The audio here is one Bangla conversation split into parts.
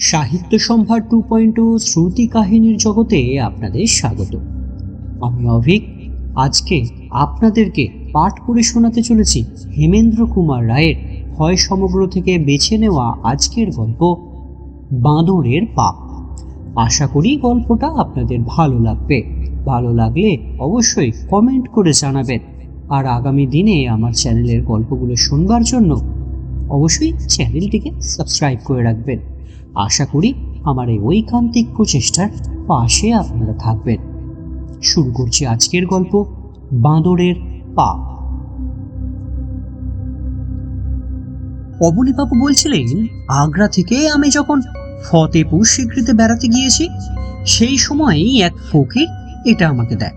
সাহিত্য সম্ভার টু পয়েন্ট শ্রুতি কাহিনীর জগতে আপনাদের স্বাগত। আমি অভিক, আজকে আপনাদেরকে পাঠ করে শোনাতে চলেছি হেমেন্দ্র কুমার রায়ের হয় সমগ্র থেকে বেছে নেওয়া আজকের গল্প, বাঁদরের পাপ। আশা করি গল্পটা আপনাদের ভালো লাগবে। ভালো লাগলে অবশ্যই কমেন্ট করে জানাবেন। আর আগামী দিনে আমার চ্যানেলের গল্পগুলো শুনবার জন্য অবশ্যই চ্যানেলটিকে সাবস্ক্রাইব করে রাখবেন। আশা করি আমার এই ঐকান্তিক প্রচেষ্টার পাশে আপনারা থাকবেন। শুরু করছি আজকের গল্প, বাঁদরের পা অবনীবাবু বলছিলেন, আগ্রা থেকে আমি যখন ফতেপুর স্বীকৃতি বেড়াতে গিয়েছি, সেই সময়ই এক ফকির এটা আমাকে দেয়।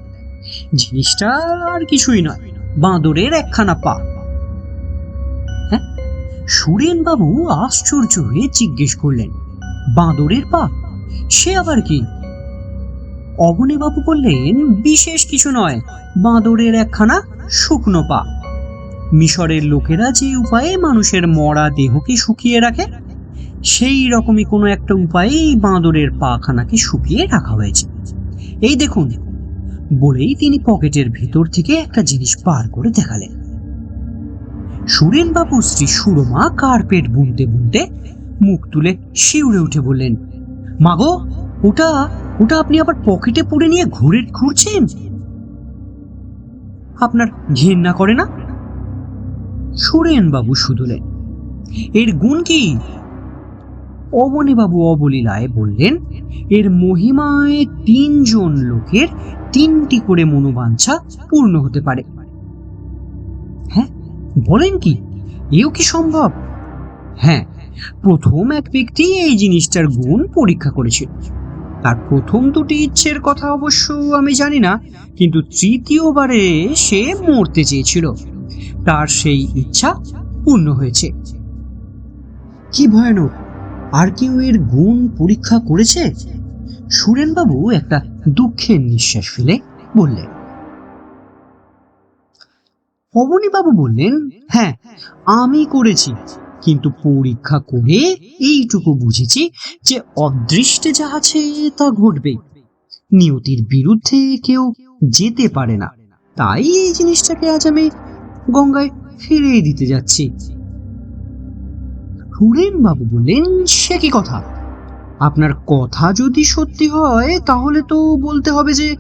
জিনিসটা আর কিছুই নয়, বাঁদরের একখানা পা হ্যাঁ? সুরেনবাবু আশ্চর্য হয়ে জিজ্ঞেস করলেন বাঁদরের পা? সে আবার কি? অবনীবাবু বললেন, বিশেষ কিছু নয়, বাঁদরের একখানা শুকনো পা। মিশরের লোকেরা যে উপায়ে মানুষের মরা দেহকে শুকিয়ে রাখে, সেই রকমই কোনো একটা উপায়েই বাঁদরের পাখানাকে শুকিয়ে রাখা হয়েছে। এই দেখুন, বলেই তিনি পকেটের ভেতর থেকে একটা জিনিস বার করে দেখালেন। সুরেনবাবু শ্রী সুরমা কার্পেট বুনতে বুনতে মুখ তুলে শিউরে উঠে বললেন, মাগো, ওটা ওটা আপনি আবার পকেটে পুরে নিয়ে ঘুরে ঘুরছেন? আপনার ঘেন্না করে না? সুরেনবাবু শুধুলেন এর গুণ কি? অবনীবাবু অবলীলায় বললেন, এর মহিমায় তিনজন লোকের তিনটি করে মনোবাঞ্ছা পূর্ণ হতে পারে। হ্যাঁ বলেন কি, এও কি সম্ভব? হ্যাঁ প্রথম এক ব্যক্তি এই জিনিসটার গুণ পরীক্ষা করেছিল। তার প্রথম দুটি ইচ্ছের কথা অবশ্য আমি জানি না, কিন্তু তৃতীয়বারে সে মরতে চেয়েছিল। তার সেই ইচ্ছা পূর্ণ হয়েছে। কি ভয়ানক! আর কেউ এর গুণ পরীক্ষা করেছে? সুরেনবাবু একটা দুঃখের নিঃশ্বাস ফেলে বললেন অবনীবাবু বললেন হ্যাঁ আমি করেছি। কিন্তু পরীক্ষা করে এইটুকু বুঝেছি যে অদৃষ্টে যা আছে তা ঘটবে। নিয়তির বিরুদ্ধে কেউ যেতে পারে না। তাই এই জিনিসটাকে আজ আমি গঙ্গায় ফিরিয়ে দিতে যাচ্ছি। হুরেন বাবু বললেন, সে কি কথা? আপনার কথা যদি সত্যি হয়, তাহলে তো বলতে হবে যে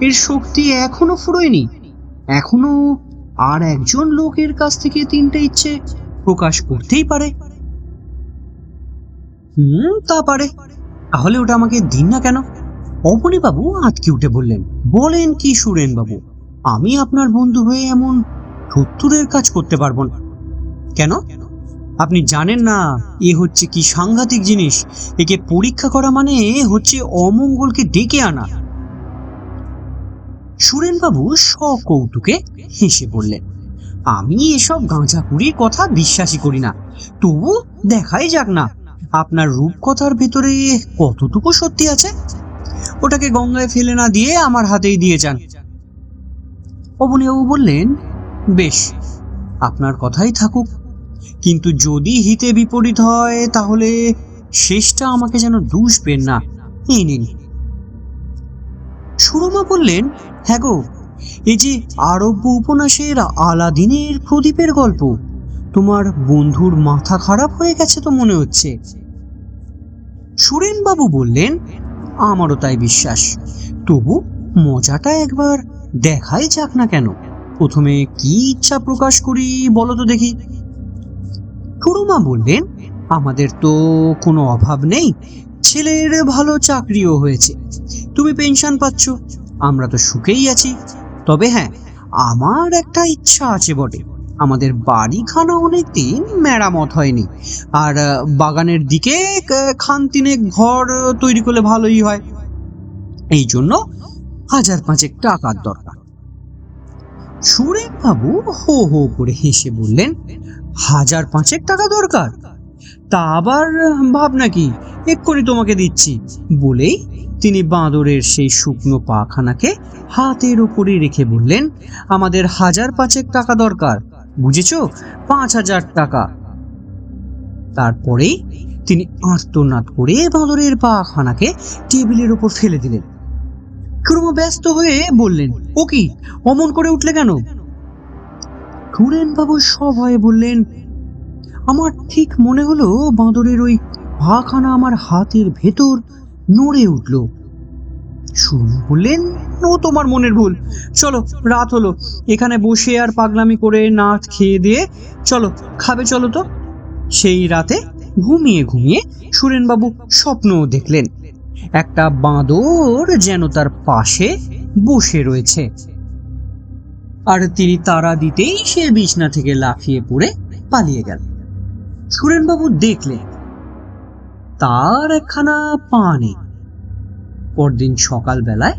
এর শক্তি এখনও ফুরোয়নি। এখনও আর একজন লোকের কাছ থেকে তিনটে ইচ্ছে প্রকাশ করতেই পারে। হুম, তা পারে। তাহলে ওটা আমাকে দিন না কেন? অবনী বাবু আটকে উঠে বললেন, বলেন কি সুরেন বাবু আমি আপনার বন্ধু হয়ে এমন সত্তরের কাজ করতে পারব না। কেন? আপনি জানেন না, এ হচ্ছে কি সাংঘাতিক জিনিস। একে পরীক্ষা করা মানে হচ্ছে অমঙ্গলকে ডেকে আনা। সুরেনবাবু সকৌতুকে হেসে বললেন আমি এসব গাঁজাকুড়ির কথা বিশ্বাসই করি না। তবু দেখাই যাক না, আপনার রূপকথার ভেতরে কতটুকু সত্যি আছে? ওটাকে গঙ্গায় ফেলে না দিয়ে আমার হাতেই দিয়ে যান। অবনীবাবু বললেন, বেশ, আপনার কথাই থাকুক। কিন্তু যদি হিতে বিপরীত হয়, তাহলে শেষটা আমাকে যেন দুষবেন না। এই নিন। সুরমা বললেন হ্যাঁ গো এই যে আরব্য উপন্যাসের আলাদিনের প্রদীপের গল্প, তোমার বন্ধুর মাথা খারাপ হয়ে গেছে তো মনে হচ্ছে? সুরেনবাবু বললেন, আমারও তাই বিশ্বাস। তবু মজাটা একবার দেখাই যাক না কেন। প্রথমে কি ইচ্ছা প্রকাশ করি বলো তো দেখি। সুরমা বললেন, আমাদের তো কোনো অভাব নেই, ছেলের ভালো চাকরিও হয়েছে। তুমি পেনশন পাচ্ছ, আমরা তো সুখেই আছি। তবে হ্যাঁ আমার একটা ইচ্ছা আছে বটে। আমাদের বাড়িখানা অনেকদিন মেরামত হয়নি। আর বাগানের দিকে, ক- খান তিনেক ঘর তৈরি করলে ভালোই হয়। এই জন্য হাজার পাঁচেক টাকার দরকার। সুরেন বাবু হো হো করে হেসে বললেন, হাজার পাঁচেক টাকা দরকার? তা আবার, ভাবনা নাকি এক্ষুনি তোমাকে দিচ্ছি। বলেই তিনি বাঁদরের সেই শুকনো পাখানাকে হাতের উপরে রেখে বললেন, আমাদের হাজার পাঁচেক টাকা দরকার, বুঝেছ? পাঁচ হাজার টাকা। তারপরেই তিনি আর্তনাদ করে বাঁদরের পাখানাকে টেবিলের উপর ফেলে দিলেন। খুড়মা ব্যস্ত হয়ে বললেন, ও কি, অমন করে উঠলে কেন? বাবু সভয়ে বললেন, আমার ঠিক মনে হলো বাঁদরের ওই পাখানা আমার হাতের ভেতর নড়ে উঠল। শুরু বললেন, ও, তোমার মনের ভুল। চলো, রাত হলো। এখানে বসে আর পাগলামি করে নাচ খেয়ে দিয়ে চলো, খাবে চলো তো? সেই রাতে ঘুমিয়ে ঘুমিয়ে সুরেনবাবু স্বপ্নও দেখলেন। একটা বাঁদর যেন তার পাশে বসে রয়েছে। আর তিনি তারা দিতেই সে বিছনা থেকে লাফিয়ে পড়ে পালিয়ে গেল। সুরেনবাবু দেখলেন তার একখানা পা নেই পরদিন সকালবেলায়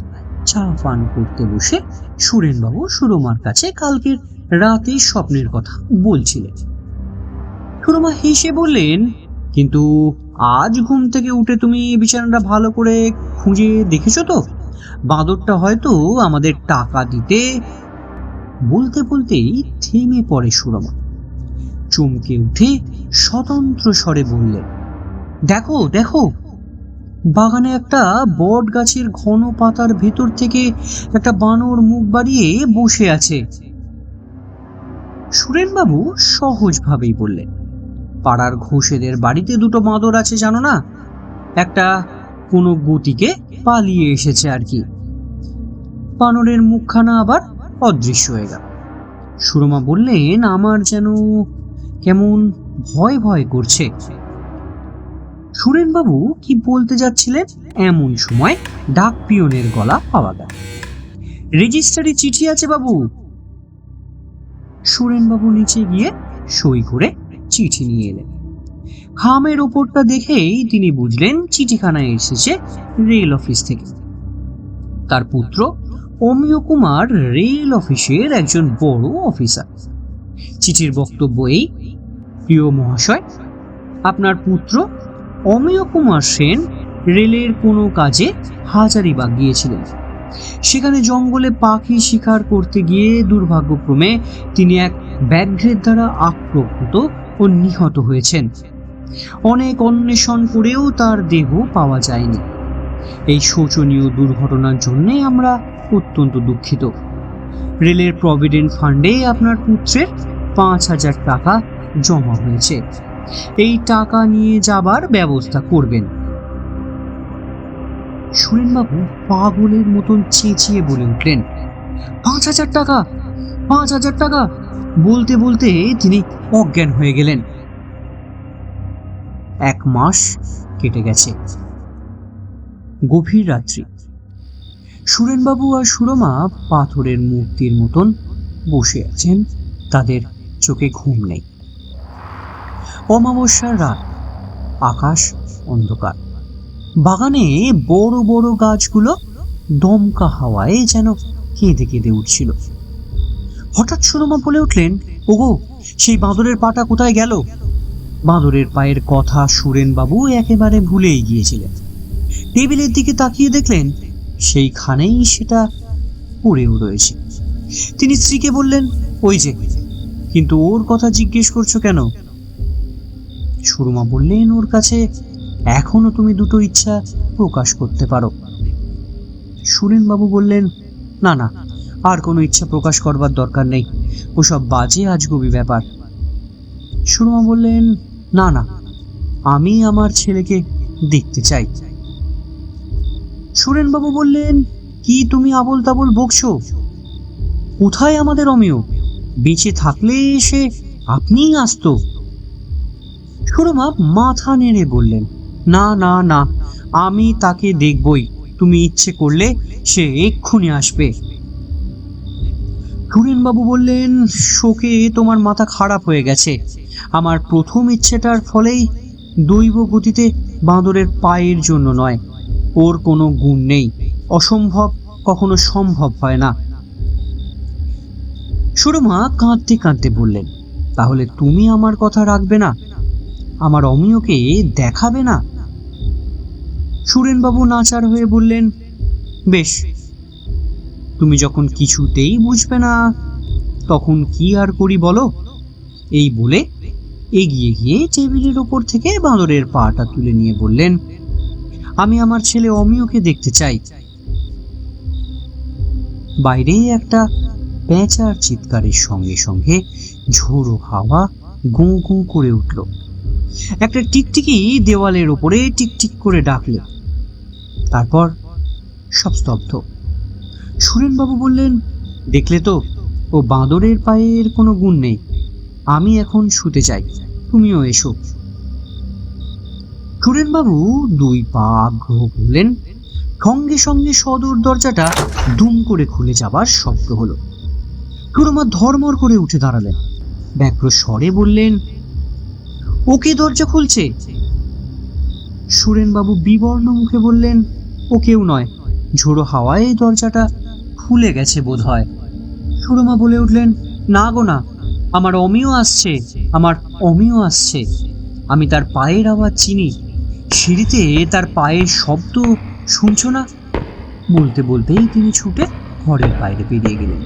চা পান করতে বসে সুরেনবাবু সুরমার কাছে কালকের রাতে স্বপ্নের কথা বলছিলেন। সুরমা হেসে বললেন, কিন্তু আজ ঘুম থেকে উঠে তুমি বিছানাটা ভালো করে খুঁজে দেখেছ তো? বাঁদরটা হয়তো আমাদের টাকা দিতে বলতে বলতেই থেমে পড়ে সুরমা। চমকে উঠে স্বতন্ত্র স্বরে বললেন দেখো দেখো। বাগানে একটা বট গাছের ঘন পাতার ভেতর থেকে একটা বানর মুখ বাড়িয়ে বসে আছে। সুরেনবাবু সহজভাবেই বললেন, পাড়ার ঘোষেদের বাড়িতে দুটো বাঁদর আছে, জানো না? একটা কোনো গতিকে পালিয়ে এসেছে আর কি। বানরের মুখখানা আবার অদৃশ্য হয়ে গেল। সুরমা বললেন, আমার যেন কেমন ভয় ভয় করছে। সুরেনবাবু কি বলতে যাচ্ছিলেন? এমন সময় ডাক পিয়নের গলা পাওয়া গেল। রেজিস্টারি চিঠি আছে বাবু। সুরেনবাবু নিচে গিয়ে সই করে চিঠি নিয়ে এলেন। খামের ওপরটা দেখেই তিনি বুঝলেন চিঠিখানা এসেছে রেল অফিস থেকে। তার পুত্র অমিয় কুমার রেল অফিসের একজন বড় অফিসার। চিঠির বক্তব্য এই, প্রিয় মহাশয়, আপনার পুত্র অমিয় কুমার সেন রেলের কোনো কাজে হাজারিবাগ গিয়েছিলেন সেখানে জঙ্গলে পাখি শিকার করতে গিয়ে দুর্ভাগ্যক্রমে তিনি এক ব্যাঘ্রের দ্বারা আক্রমত ও নিহত হয়েছেন। অনেক অন্বেষণ করেও তার দেহ পাওয়া যায়নি। এই শোচনীয় দুর্ঘটনার জন্যে আমরা অত্যন্ত দুঃখিত। রেলের প্রভিডেন্ট ফান্ডে আপনার পুত্রের পাঁচ হাজার টাকা জমা হয়েছে। এই টাকা নিয়ে যাবার ব্যবস্থা করবেন। সুরেনবাবু পাগলের মতন চেঁচিয়ে বলে উঠলেন, পাঁচ হাজার টাকা, পাঁচ হাজার টাকা। বলতে বলতে তিনি অজ্ঞান হয়ে গেলেন। এক মাস কেটে গেছে। গভীর রাত্রি। সুরেনবাবু আর সুরমা পাথরের মূর্তির মতন বসে আছেন, তাদের চোখে ঘুম নেই। অমাবস্যার রাত। আকাশ অন্ধকার। বাগানে বড় বড় গাছগুলো দমকা হাওয়ায় যেন কেঁদে কেঁদে উঠছিল। হঠাৎ সুরমা বলে উঠলেন, ওগো, সেই বাঁদরের পাটা কোথায় গেল? বাঁদরের পায়ের কথা সুরেন বাবু একেবারে ভুলেই গিয়েছিলেন। টেবিলের দিকে তাকিয়ে দেখলেন, সেইখানেই সেটা পড়েও রয়েছে। তিনি স্ত্রীকে বললেন, ওই যে, কিন্তু ওর কথা জিজ্ঞেস করছ কেন? সুরমা বললেন, ওর কাছে এখনও তুমি দুটো ইচ্ছা প্রকাশ করতে পারো। সুরেনবাবু বললেন, না না, আর কোনো ইচ্ছা প্রকাশ করবার দরকার নেই। ওসব বাজে আজগবি ব্যাপার। সুরমা বললেন, না না, আমি আমার ছেলেকে দেখতে চাই। সুরেনবাবু বললেন, কি তুমি আবল তাবল বকছো? কোথায় আমাদের অমিয়? বেঁচে থাকলে সে আপনিই আসতো। সুরমা মাথা নেড়ে বললেন, না না না, আমি তাকে দেখবই। তুমি ইচ্ছে করলে সে এক্ষুনি আসবে। বাবু বললেন, শোকে তোমার মাথা খারাপ হয়ে গেছে। আমার প্রথম ইচ্ছেটার ফলেই দৈব গতিতে বাঁদরের পায়ের জন্য নয়। ওর কোনো গুণ নেই। অসম্ভব কখনো সম্ভব হয় না। সুরমা কাঁদতে কাঁদতে বললেন, তাহলে তুমি আমার কথা রাখবে না? আমার অমিয়কে দেখাবে না? সুরেনবাবু নাচার হয়ে বললেন, বেশ, তুমি যখন কিছুতেই বুঝবে না, তখন কি আর করি বলো? এই বলে এগিয়ে গিয়ে টেবিলের ওপর থেকে বাঁদরের পাটা তুলে নিয়ে বললেন, আমি আমার ছেলে অমিয়কে দেখতে চাই। বাইরেই একটা পেঁচার চিৎকারের সঙ্গে সঙ্গে ঝোড়ো হাওয়া গুঁ গুঁ করে উঠল। একটা টিকটিকি দেওয়ালের ওপরে টিকটিক করে ডাকল। তারপর সব স্তব্ধ। সুরেনবাবু বললেন, দেখলে তো, ও বাঁদরের পায়ের কোনো গুণ নেই। আমি এখন শুতে চাই। তুমিও এসো। সুরেনবাবু দুই পা আগ্রহ করলেন। সঙ্গে সঙ্গে সদর দরজাটা দুম করে খুলে যাবার শব্দ হলো। খুড়োমা ধর্মর করে উঠে দাঁড়ালেন। ব্যাঘ্র স্বরে বললেন ওকে দরজা খুলছে? সুরেনবাবু বিবর্ণ মুখে বললেন, ও কেউ নয়, ঝোড়ো হাওয়ায় এই দরজাটা খুলে গেছে বোধ হয় সুরমা বলে উঠলেন, না গো না, আমার অমিও আসছে, আমার অমিও আসছে। আমি তার পায়ের আওয়াজ চিনি, সিঁড়িতে তার পায়ের শব্দ শুনছো না? বলতে বলতেই তিনি ছুটে ঘরের বাইরে বেরিয়ে গেলেন।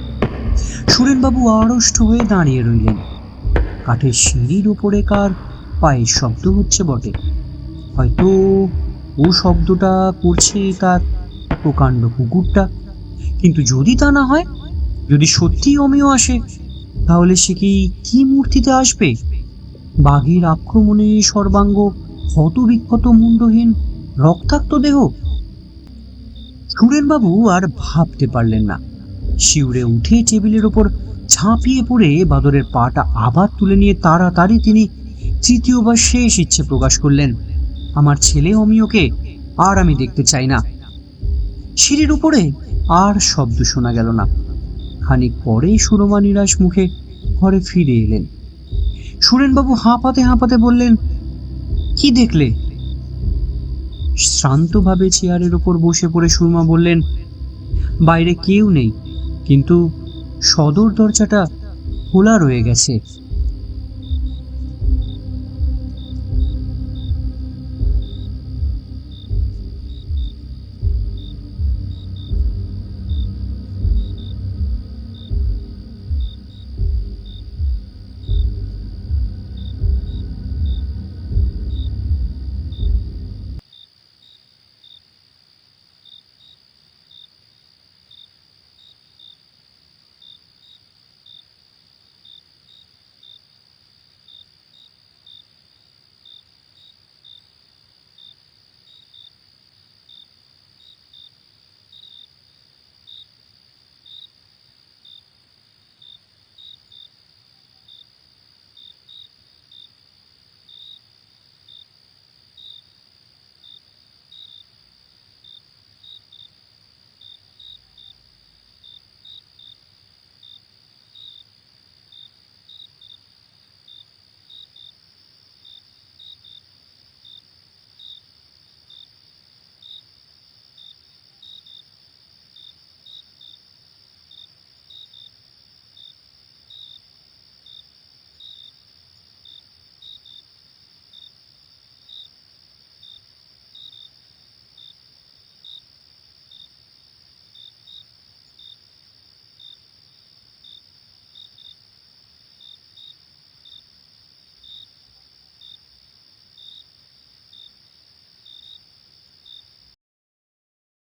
সুরেনবাবু আড়ষ্ট হয়ে দাঁড়িয়ে রইলেন। কাঠের সিঁড়ির ওপরে কার পায়ের শব্দ হচ্ছে বটে। হয়তো ও শব্দটা করছে তার প্রকাণ্ড কুকুরটা। কিন্তু যদি তা না হয়, যদি সত্যিই অমিয় আসে, তাহলে সে কি কি মূর্তিতে আসবে? বাঘের আক্রমণে সর্বাঙ্গ ক্ষতবিক্ষত মুন্ডহীন রক্তাক্ত দেহ? সুরেনবাবু আর ভাবতে পারলেন না। শিউরে উঠে টেবিলের ওপর ঝাঁপিয়ে পড়ে বাদরের পাটা আবার তুলে নিয়ে তাড়াতাড়ি তিনি তৃতীয়বার শেষ ইচ্ছে প্রকাশ করলেন। আমার ছেলে অমিয়কে আর আমি দেখতে চাই না। সিঁড়ির উপরে আর শব্দ শোনা গেল না। খানিক পরেই সুরমা নিরাশ মুখে ঘরে ফিরে এলেন। সুরেনবাবু হাঁপাতে হাঁপাতে বললেন, কি দেখলে? শ্রান্তভাবে চেয়ারের ওপর বসে পড়ে সুরমা বললেন, বাইরে কেউ নেই, কিন্তু সদর দরজাটা খোলা রয়ে গেছে।